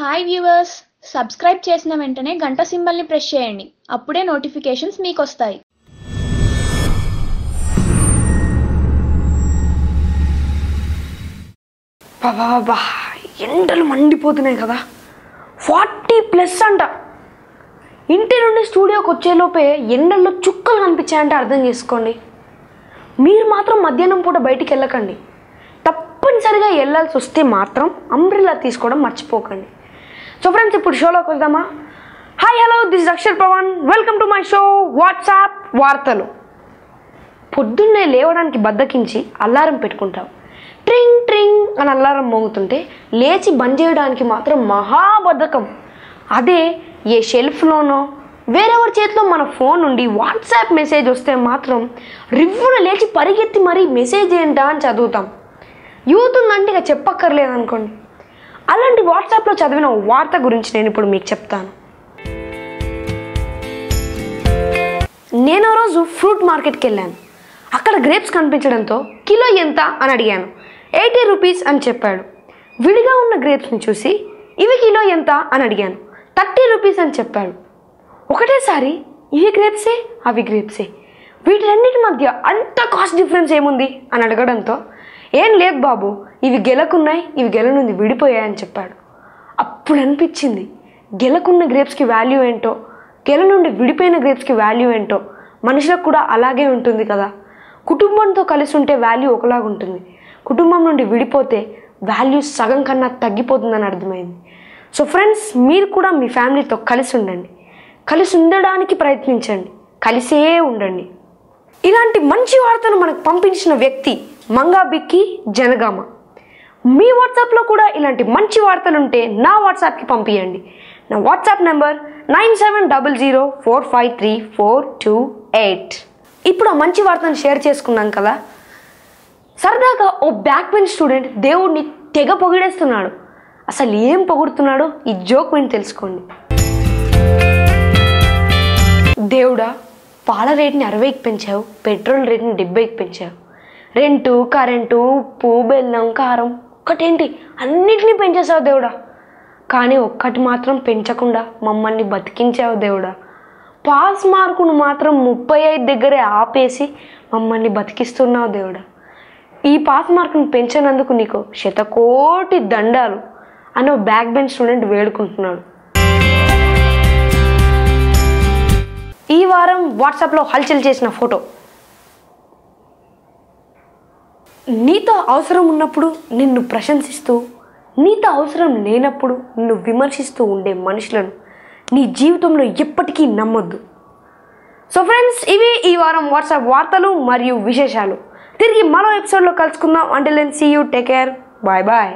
Hi viewers subscribe చేసిన వెంటనే గంట సింబల్ని ప్రెస్ చేయండి. అప్పుడే నోటిఫికేషన్స్ మీకు వస్తాయి బాబా ఎండలు మండిపోతున్నాయి కదా. ఫార్టీ ప్లస్ అంట. ఇంటి నుండి స్టూడియోకి వచ్చేలోపే ఎండల్లో చుక్కలు కనిపించాయంటే అర్థం చేసుకోండి. మీరు మాత్రం మధ్యాహ్నం పూట బయటికి వెళ్ళకండి. తప్పనిసరిగా వెళ్ళాల్సి వస్తే మాత్రం అంబ్రిల్లా తీసుకోవడం మర్చిపోకండి. సో ఫ్రెండ్స్ ఇప్పుడు షోలోకి వద్దామా hi hello this Akshar Pavan welcome to my show WhatsApp వార్తలు. పొద్దున్నే లేవడానికి బద్దకించి అల్లారం పెట్టుకుంటాం. ట్రింగ్ ట్రింగ్ అని అల్లారం మోగుతుంటే లేచి బంద్ చేయడానికి మాత్రం మహాబద్ధకం అదే ఏ షెల్ఫ్లోనో వేరెవరి చేతిలో మన ఫోన్ నుండి వాట్సాప్ మెసేజ్ వస్తే మాత్రం రివ్వున లేచి పరిగెత్తి మరీ మెసేజ్ ఏంటా అని చదువుతాం. యూత్ ఉందంటే ఇక చెప్పక్కర్లేదు అనుకోండి. అలాంటి వాట్సాప్లో చదివిన వార్త గురించి నేను ఇప్పుడు మీకు చెప్తాను. నేను ఆ రోజు ఫ్రూట్ మార్కెట్కి వెళ్ళాను. అక్కడ గ్రేప్స్ కనిపించడంతో కిలో ఎంత అని అడిగాను. ఎయిటీ రూపీస్ అని చెప్పాడు. విడిగా ఉన్న గ్రేప్స్ని చూసి ఇవి కిలో ఎంత అని అడిగాను. థర్టీ రూపీస్ అని చెప్పాడు. ఒకటేసారి ఇవి గ్రేప్సే అవి గ్రేప్సే. వీటి రెండింటి మధ్య అంత కాస్ట్ డిఫరెన్స్ ఏముంది అని అడగడంతో ఏం లేదు బాబు ఇవి గెలకున్నాయి ఇవి గెలనుంది విడిపోయాయని చెప్పాడు. అప్పుడు అనిపించింది గెలకున్న గ్రేప్స్కి వాల్యూ ఏంటో గెల నుండి విడిపోయిన గ్రేప్స్కి వాల్యూ ఏంటో మనుషులకు కూడా అలాగే ఉంటుంది కదా. కుటుంబంతో కలిసి ఉంటే వాల్యూ ఒకలాగా ఉంటుంది. కుటుంబం నుండి విడిపోతే వాల్యూ సగం కన్నా తగ్గిపోతుందని అర్థమైంది. సో ఫ్రెండ్స్ మీరు కూడా మీ ఫ్యామిలీతో కలిసి ఉండండి. కలిసి ఉండడానికి ప్రయత్నించండి. కలిసే ఉండండి. ఇలాంటి మంచి వార్తను మనకు పంపించిన వ్యక్తి మంగాబిక్కి జనగామ. మీ వాట్సాప్లో కూడా ఇలాంటి మంచి వార్తలు ఉంటే నా వాట్సాప్కి పంపించండి నా WhatsApp number nine seven double zero four five three four two eight. ఇప్పుడు ఆ మంచి వార్తను షేర్ చేసుకున్నాం కదా? సరదాగా ఓ బ్యాక్ బెంచ్ స్టూడెంట్ దేవుడిని తెగ పొగిడేస్తున్నాడు. అసలు ఏం పొగుడుతున్నాడో ఈ జోక్ విని తెలుసుకోండి. దేవుడా పాల రేట్ని అరవైకి పెంచావు పెట్రోల్ రేట్ని డెబ్బైకి పెంచావు. రెంటు కరెంటు ఉప్పు బెల్లం కారం ఒక్కటేంటి? అన్నిటినీ పెంచేసావు దేవుడా. కానీ ఒక్కటి మాత్రం పెంచకుండా మమ్మల్ని బతికించావు దేవుడా. పాస్ మార్కును మాత్రం ముప్పై ఐదు దగ్గరే ఆపేసి మమ్మల్ని బతికిస్తున్నావు దేవుడా. ఈ పాస్ మార్కును పెంచినందుకు నీకు శతకోటి దండాలు అని ఓ బ్యాక్ బెంచ్ స్టూడెంట్ వేడుకుంటున్నాడు. ఈ వారం వాట్సాప్లో హల్చల్ చేసిన ఫోటో నీతో అవసరం ఉన్నప్పుడు నిన్ను ప్రశంసిస్తూ నీతో అవసరం లేనప్పుడు నిన్ను విమర్శిస్తూ ఉండే మనుషులను నీ జీవితంలో ఎప్పటికీ నమ్మొద్దు. సో ఫ్రెండ్స్ ఇవి ఈ వారం వాట్సాప్ వార్తలు మరియు విశేషాలు. తిరిగి మరో ఎపిసోడ్లో కలుసుకుందాం. అంటే లెన్ see you take care bye bye